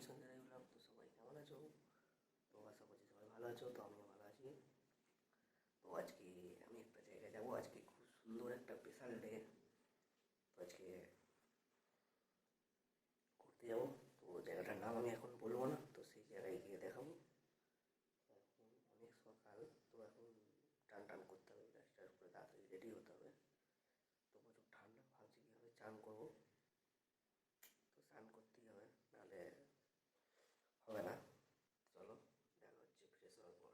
Sanjay blog তো সবাই কেমন আছো? তো আশা করছি সবাই ভালো আছো? তো আমিও ভালো আছি। তো আজকে আমি একটা জায়গায় যাব। আজকে খুব সুন্দর একটা স্পেশাল ডে তো আজকে ঘুরতে যাব তো জায়গাটার নাম আমি এখন বলব না তো সেই জায়গায় গিয়ে দেখাবো এখন অনেক সকাল তো এখন টান টান করতে হবে ব্রাশ টাশ করে তাড়াতাড়ি রেডি হতে হবে তো প্রচুর ঠান্ডা ভাবছি কীভাবে চান করব তো স্নান করতেই হবে নাহলে হবে না চলো দেখা হচ্ছে ফ্রেশ হওয়ার পর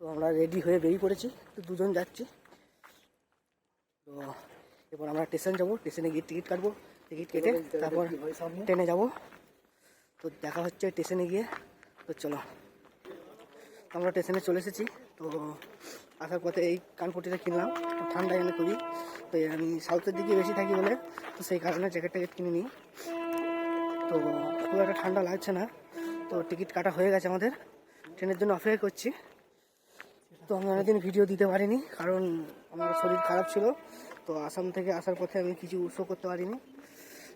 তো আমরা রেডি হয়ে বেরিয়ে পড়েছি তো দুজন যাচ্ছি। তো এবার আমরা স্টেশন যাব স্টেশনে গিয়ে টিকিট কাটবো টিকিট কেটে তারপর ট্রেনে যাব। তো দেখা হচ্ছে স্টেশনে গিয়ে তো চলো। আমরা স্টেশনে চলে এসেছি তো আসার পথে এই কানপটিটা কিনলাম ঠান্ডা এনে খুবই। তো আমি সাউথের দিকে বেশি থাকি বলে তো সেই কারণে জ্যাকেট ট্যাকেট কিনে নিই তো খুব একটা ঠান্ডা লাগছে না তো টিকিট কাটা হয়ে গেছে আমাদের। ট্রেনের জন্য অপেক্ষা করছি। তো আমি অনেকদিন ভিডিও দিতে পারিনি, কারণ আমার শরীর খারাপ ছিল। তো আসাম থেকে আসার পথে আমি কিছু শো করতে পারিনি।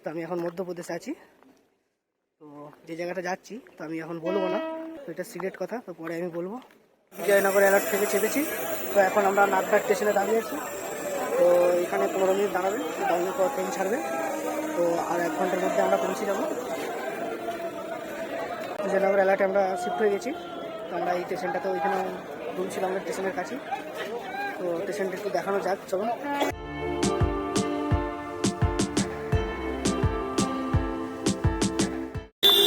তো আমি এখন মধ্যপ্রদেশে আছি। তো যে জায়গাটা যাচ্ছি, তো আমি এখন বলব না। তো এটা সিগারেট কথা, তো পরে আমি বলব। বিজয়নগর অ্যালার্ট থেকে চেপেছি। তো এখন আমরা নাথবাগ স্টেশনে দাঁড়িয়ে আছি। তো এখানে পনেরো মিনিট দাঁড়াবে দাঁড়িয়ে পর ট্রেন ছাড়বে। তো আর এক ঘণ্টার মধ্যে আমরা পৌঁছে যাব। বিজয়নগর অ্যালার্টে আমরা শিফট হয়ে গেছি। তো আমরা এই স্টেশনটাতে ওইখানে রুম ছিল আমাদের স্টেশনের কাছে তো স্টেশনটা একটু দেখানো যাক চলো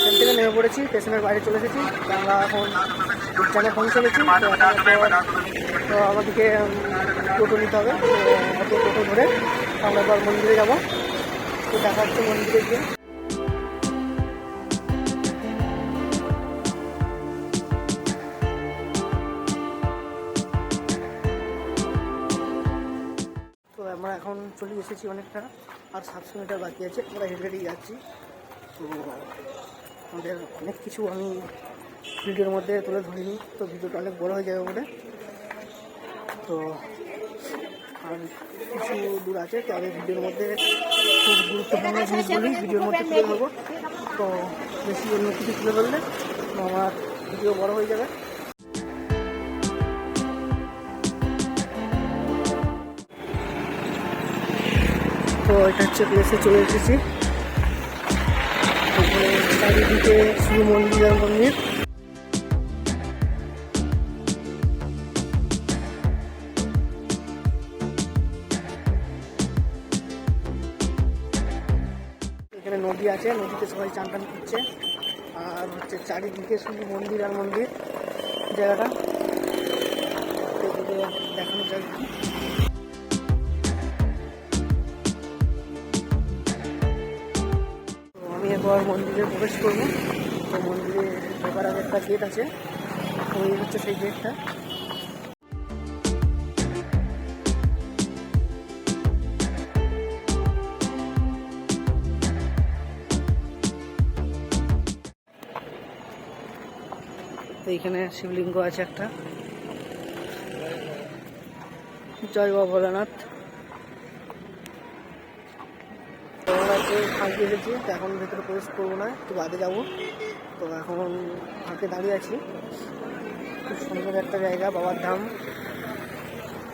স্টেশন থেকে নেমে পড়েছি, স্টেশনের বাইরে চলে এসেছি। আমরা এখন ট্রেনে পৌঁছে গেছি তো তো আমাদেরকে টোটো নিতে হবে। তো টোটো ধরে আমরা এবার মন্দিরে যাব। তো দেখা হচ্ছে মন্দিরে গিয়ে এসেছি অনেকটা, আর সাতশো মিটার বাকি আছে, আমরা হেঁটে হেঁটেই যাচ্ছি। তো আমাদের অনেক কিছু আমি ভিডিওর মধ্যে তুলে ধরিনি, তো ভিডিওটা অনেক বড় হয়ে যাবে বলে। তো আর কিছু দূর আছে, তো আমি ভিডিওর মধ্যে খুব গুরুত্বপূর্ণ জিনিসগুলি ভিডিওর মধ্যে তুলে ধরবো। তো বেশি অন্য কিছু তুলে ধরলে আমার ভিডিও বড় হয়ে যাবে। তো এটা হচ্ছে প্লেসে চলে এসেছি। চারিদিকে শুধু মন্দির মন্দির। এখানে নদী আছে, নদীতে সবাই চান টান করছে। আর হচ্ছে চারিদিকে শুধু মন্দির আর মন্দির জায়গাটা। দেখানো যায় একবার মন্দিরে প্রবেশ করব। তো মন্দিরে ঢোকার আগে একটা গেট আছে। তো এই হচ্ছে সেই গেটটা এইখানে শিবলিঙ্গ আছে একটা। জয় বাবা ভোলানাথ তো আমরা যে ফাঁকে এসেছি তো এখন ভেতরে প্রবেশ করব না, একটু বাদে যাব। তো এখন ফাঁকে দাঁড়িয়ে আছি। খুব সুন্দর একটা জায়গা, বাবার ধাম।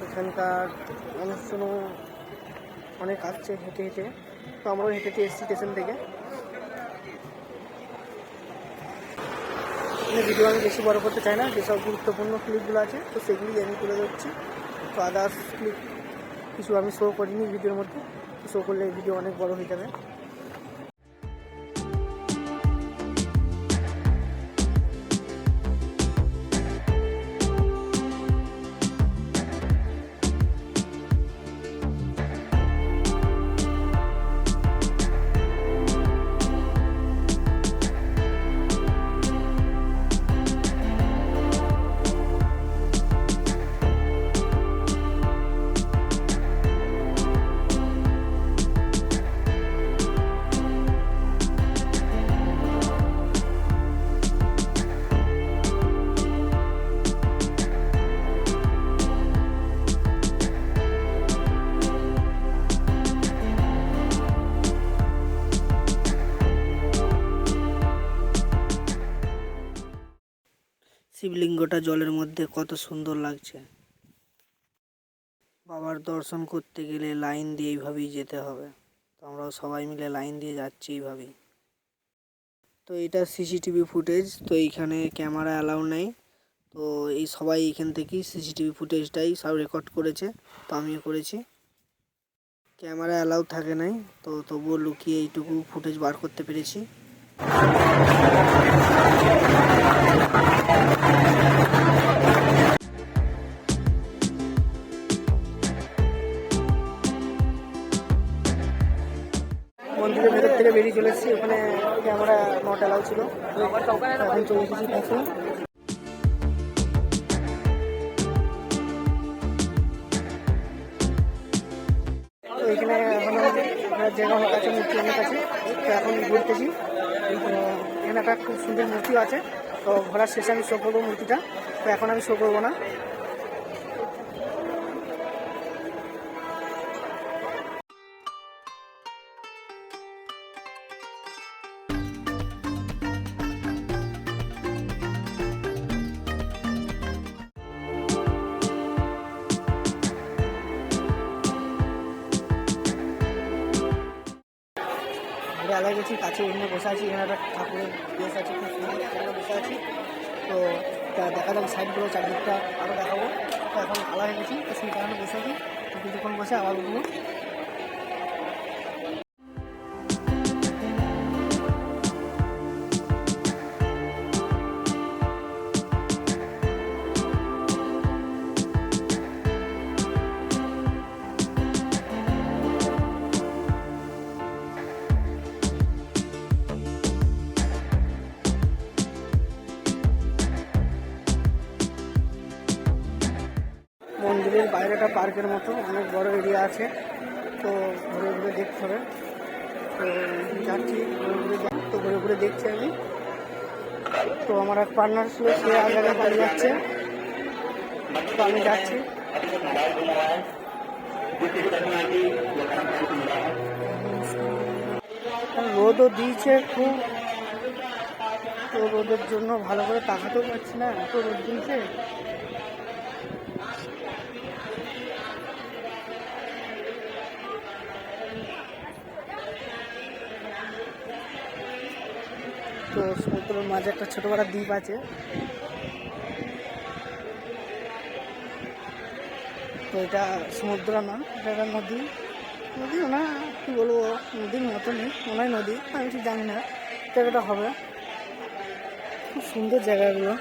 এখানকার মানুষজনও অনেক আসছে হেঁটে হেঁটে। তো আমরাও হেঁটে হেঁটে এসেছি স্টেশন থেকে। ভিডিও আমি বেশি বড় করতে চাই না, যেসব গুরুত্বপূর্ণ ক্লিপগুলো আছে, তো সেগুলি আমি তুলে ধরছি। তো আদার্স ক্লিপ কিছু আমি শো করিনি ভিডিওর মধ্যে শো করলে ভিডিও অনেক বড় হয়ে যাবে। শিবলিঙ্গটা জলের মধ্যে কত সুন্দর লাগছে। বাবার দর্শন করতে গেলে লাইন দিয়ে এইভাবেই যেতে হবে। তো আমরাও সবাই মিলে লাইন দিয়ে যাচ্ছি এইভাবেই। তো এটা সিসিটিভি ফুটেজ, তো এইখানে ক্যামেরা অ্যালাউ নেই। তো এই সবাই এখান থেকেই সিসিটিভি ফুটেজটাই সব রেকর্ড করেছে, তো আমিও করেছি। ক্যামেরা অ্যালাউ থাকে নাই, তো তবুও লুকিয়ে এইটুকু ফুটেজ বার করতে পেরেছি। মন্দিরের ভেতর থেকে বেরিয়ে চলে এসেছি। ওখানে ক্যামেরা নট অ্যালাউ ছিল। এখন চলে এসেছি কাছে এখানে এখন জায়গা আছে মূর্তি অনেক আছে। তো এখন ঘুরতেছি। এখানে একটা খুব সুন্দর মূর্তি আছে। তো ঘোরার শেষে আমি শো করব মূর্তিটা। তো এখন আমি শো করব না। আলাদা গেছি কাছে এখানে বসে আছি, এখানে একটা ঠাকুরের বেশ আছে, খুব সুন্দর বসে আছি। তো দেখা যাক সাইডগুলো চারদিকটা আরও দেখাবো। তো এখন হয়ে গেছি, তো সেই কারণে বসে আছি। কিছুক্ষণ বসে আবার উঠবো বাইরেটা পার্কের মতো, অনেক বড় এরিয়া আছে। তো ঘুরে ঘুরে দেখতে হবে। তো যাচ্ছি, ঘুরে ঘুরে তো ঘুরে ঘুরে দেখছি আমি। তো আমার এক পার্টনার ছিল, সে জায়গায় বাড়ি যাচ্ছে। তো আমি যাচ্ছি। রোদও দিয়েছে খুব। তো রোদের জন্য ভালো করে তাকাতেও পারছি না, এত রোদ দিয়েছে। সমুদ্রের মাঝে একটা ছোট বড় দ্বীপ আছে। তো এটা সমুদ্র না, এটা একটা নদী। নদীও না, কী বলব, নদীর মতনই ওনাই নদী, আমি ঠিক জানি না। এটা হবে। খুব সুন্দর জায়গাগুলো।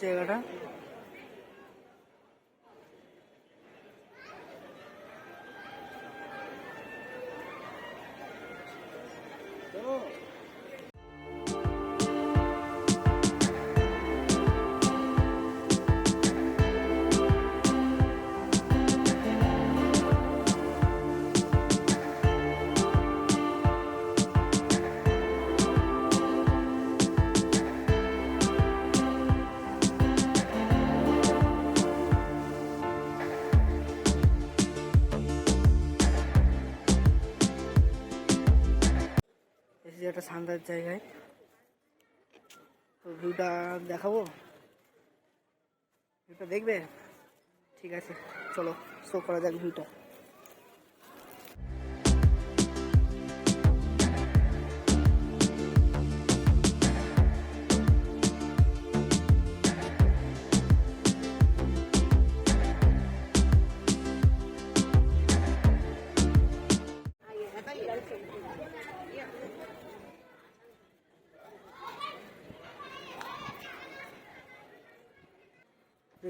জায়গাটা এসেছি একটা শান্তার জায়গায়। তো ভিউটা দেখাবো? ভিউটা দেখবে? ঠিক আছে, চলো শো করা যাক ভিউটা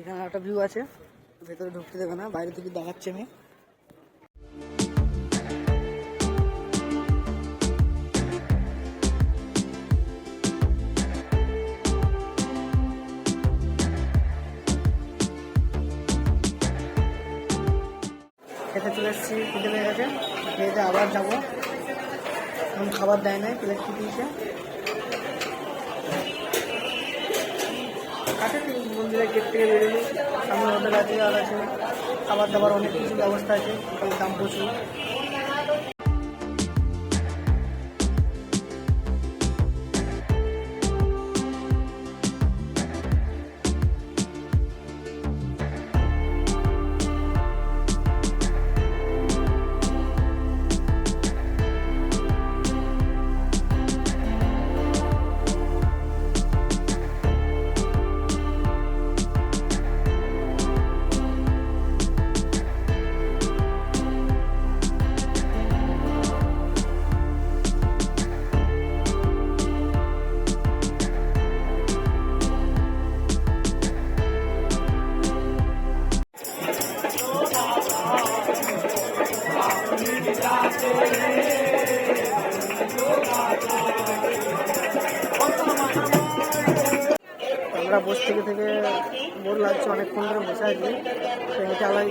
এখানে একটা ভিউ আছে। ভেতরে ঢুকতে দেবে না, বাইরে থেকে দেখাচ্ছে আমি। খেতে চলে এসেছি খেতে লেগে গেছে খেতে আবার যাব। এখন খাবার দেয় নাই প্লেট দিয়েছে। আছে মন্দিরের গেট থেকে বেরোলে সামনে হোটেল আছে আর আছে, খাবার দাবার অনেক কিছু ব্যবস্থা আছে দাম প্রচুর।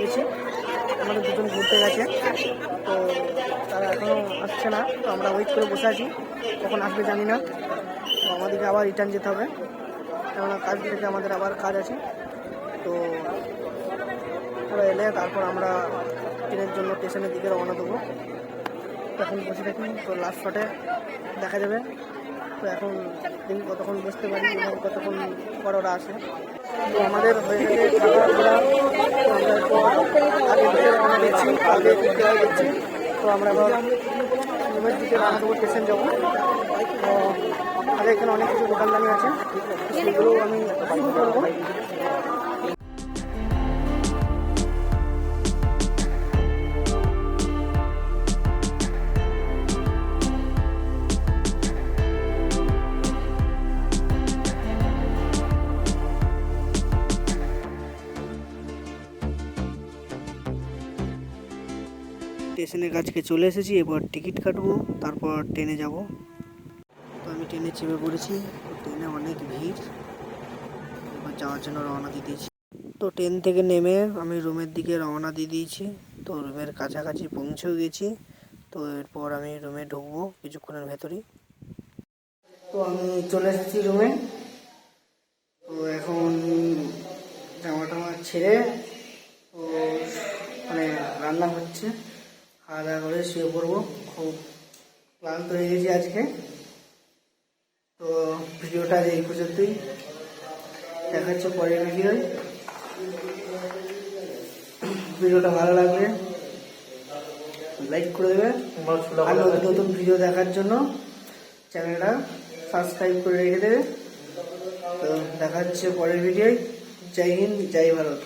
গেছি আমাদের দুজন ঘুরতে গেছে। তো তারা এখনও আসছে না। তো আমরা ওয়েট করে বসে আছি। কখন আসবে জানি না। তো আমাদেরকে আবার রিটার্ন যেতে হবে। কেননা কাজ থেকে আমাদের আবার কাজ আছে। তো ওরা এলে তারপর আমরা ট্রেনের জন্য স্টেশনের দিকে রওনা দেবো। এখন বসে থাকি। তো লাস্ট শটে দেখা যাবে। তো এখন দেখি কতক্ষণ বসতে পারি এবং কতক্ষণ পর ওরা আসে। আমাদের হয়ে গেলে আগে তো আমরা এবার দিকে রওনা স্টেশন যাব। তো আমাদের এখানে অনেক কিছু দোকানদানি আছে সেগুলো আমি করব। স্টেশনের কাছকে চলে এসেছি, এবার টিকিট কাটবো, তারপর ট্রেনে যাব। তো আমি ট্রেনে চেপে পড়েছি ট্রেনে অনেক ভিড়, এবার যাওয়ার জন্য রওনা দিয়ে দিয়েছি। তো ট্রেন থেকে নেমে আমি রুমের দিকে রওনা দিয়ে দিয়েছি, তো রুমের কাছাকাছি পৌঁছেও গেছি, তো এরপর আমি রুমে ঢুকবো কিছুক্ষণের ভেতরেই। তো আমি চলে এসেছি রুমে, তো এখন জামা টামা ছেড়ে তো মানে রান্না হচ্ছে। খাওয়া দাওয়া করে শুয়ে পড়ব। খুব ক্লান্ত হয়ে গেছি আজকে। তো ভিডিওটা এই পর্যন্তই। দেখা হচ্ছে পরের ভিডিও। ভিডিওটা ভালো লাগলে লাইক করে দেবে। আর নতুন ভিডিও দেখার জন্য চ্যানেলটা সাবস্ক্রাইব করে রেখে দেবে। তো দেখা হচ্ছে পরের ভিডিও। জয় হিন্দ, জয় ভারত।